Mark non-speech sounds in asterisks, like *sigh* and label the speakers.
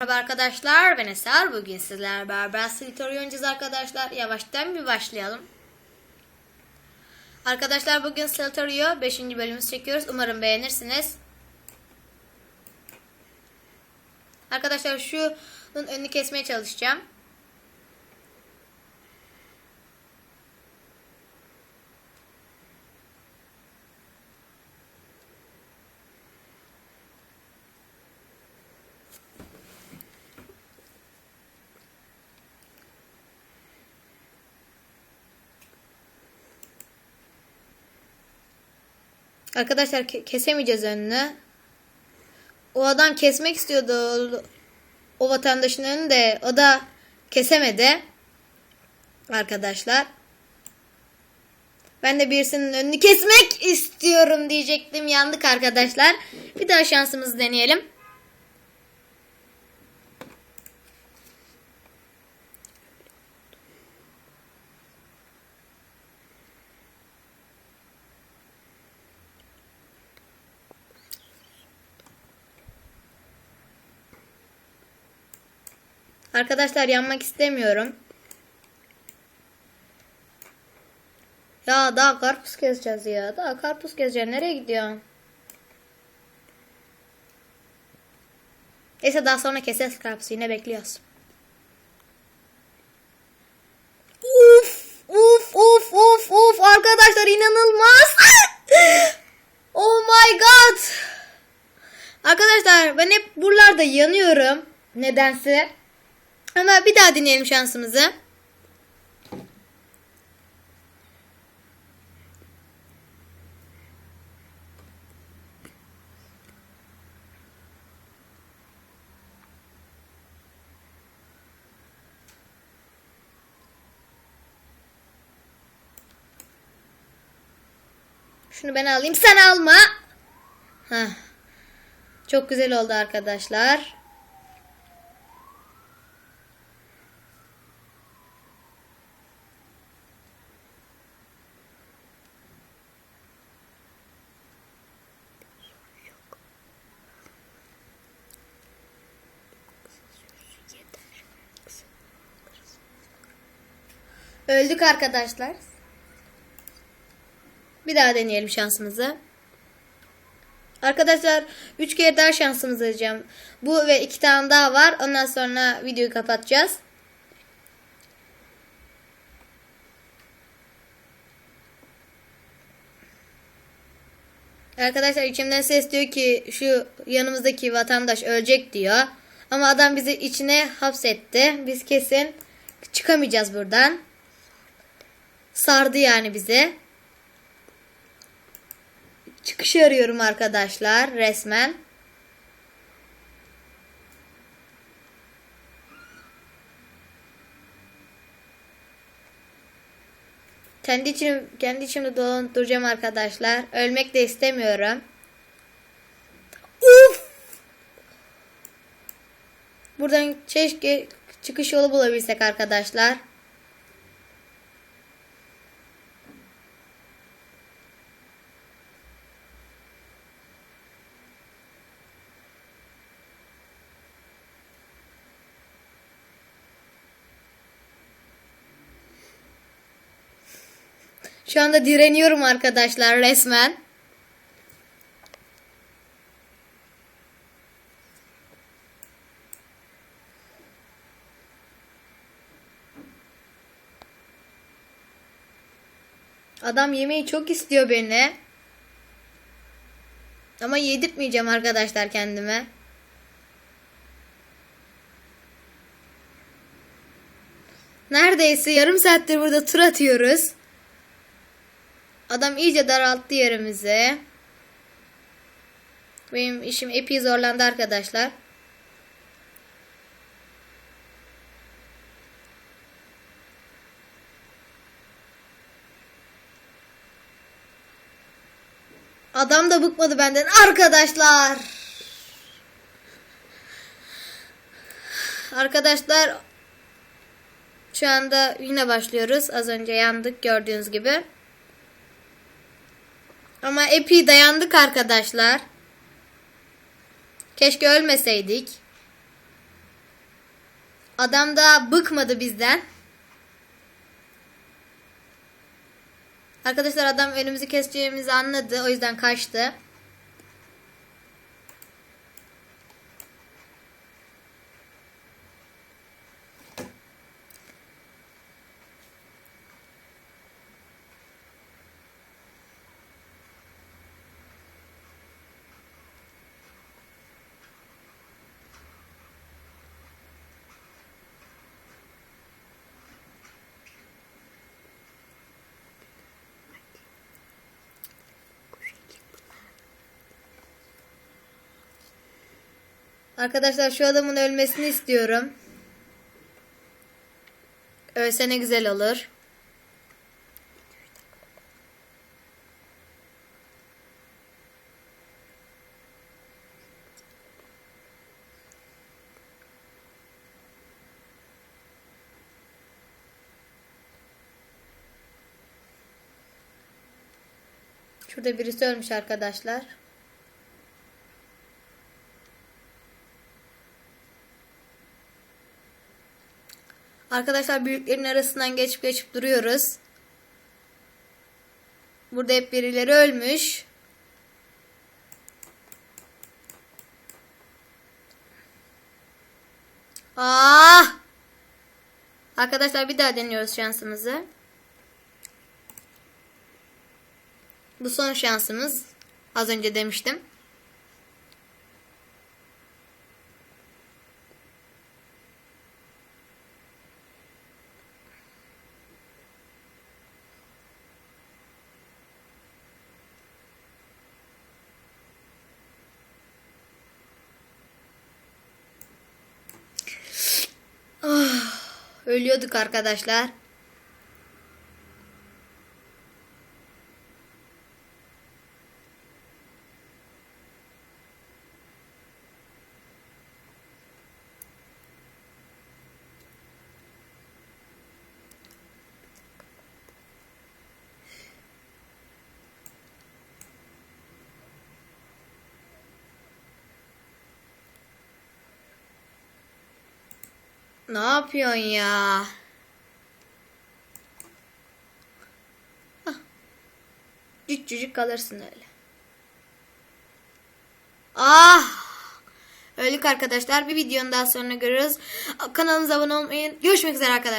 Speaker 1: Merhaba arkadaşlar ben Eser. Bugün sizlerle beraber Slitter oynayacağız arkadaşlar. Yavaştan bir başlayalım. Arkadaşlar bugün Slitter 5. bölümü çekiyoruz. Umarım beğenirsiniz. Arkadaşlar şunun önünü kesmeye çalışacağım. Arkadaşlar ke- kesemeyeceğiz önünü. O adam kesmek istiyordu o, vatandaşın önünü de o da kesemedi. Arkadaşlar. Ben de birisinin önünü kesmek istiyorum diyecektim. Yandık arkadaşlar. Bir daha şansımızı deneyelim. Arkadaşlar yanmak istemiyorum. Ya daha karpuz keseceğiz ya. Daha karpuz keseceğiz. Nereye gidiyor? Neyse daha sonra keseriz karpuzu. Yine bekliyoruz. Uf, uf, uf, uf, uf. Arkadaşlar inanılmaz. *laughs* oh my god. Arkadaşlar ben hep buralarda yanıyorum. Nedense. Ama bir daha deneyelim şansımızı. Şunu ben alayım. Sen alma. Heh. Çok güzel oldu arkadaşlar. Öldük arkadaşlar. Bir daha deneyelim şansımızı. Arkadaşlar 3 kere daha şansımızı arayacağım. Bu ve 2 tane daha var. Ondan sonra videoyu kapatacağız. Arkadaşlar içimden ses diyor ki şu yanımızdaki vatandaş ölecek diyor. Ama adam bizi içine hapsetti. Biz kesin çıkamayacağız buradan. Sardı yani bize. Çıkış arıyorum arkadaşlar resmen. Kendi içim kendi içimde dolanıp duracağım arkadaşlar. Ölmek de istemiyorum. Uf! Buradan keşke çıkış yolu bulabilsek arkadaşlar. Şu anda direniyorum arkadaşlar resmen. Adam yemeği çok istiyor beni. Ama yedirtmeyeceğim arkadaşlar kendime. Neredeyse yarım saattir burada tur atıyoruz. Adam iyice daralttı yerimizi. Benim işim epey zorlandı arkadaşlar. Adam da bıkmadı benden arkadaşlar. Arkadaşlar şu anda yine başlıyoruz. Az önce yandık gördüğünüz gibi. Ama epey dayandık arkadaşlar. Keşke ölmeseydik. Adam da bıkmadı bizden. Arkadaşlar adam önümüzü keseceğimizi anladı. O yüzden kaçtı. Arkadaşlar şu adamın ölmesini istiyorum. Ölse ne güzel olur. Şurada birisi ölmüş arkadaşlar. Arkadaşlar büyüklerin arasından geçip geçip duruyoruz. Burada hep birileri ölmüş. Ah! Arkadaşlar bir daha deniyoruz şansımızı. Bu son şansımız. Az önce demiştim. Ölüyorduk arkadaşlar. Ne yapıyorsun ya? Hah. Cüccücük kalırsın öyle. Ah! Öldük arkadaşlar. Bir videonun daha sonra görürüz. Kanalımıza abone olmayı. Görüşmek üzere arkadaşlar.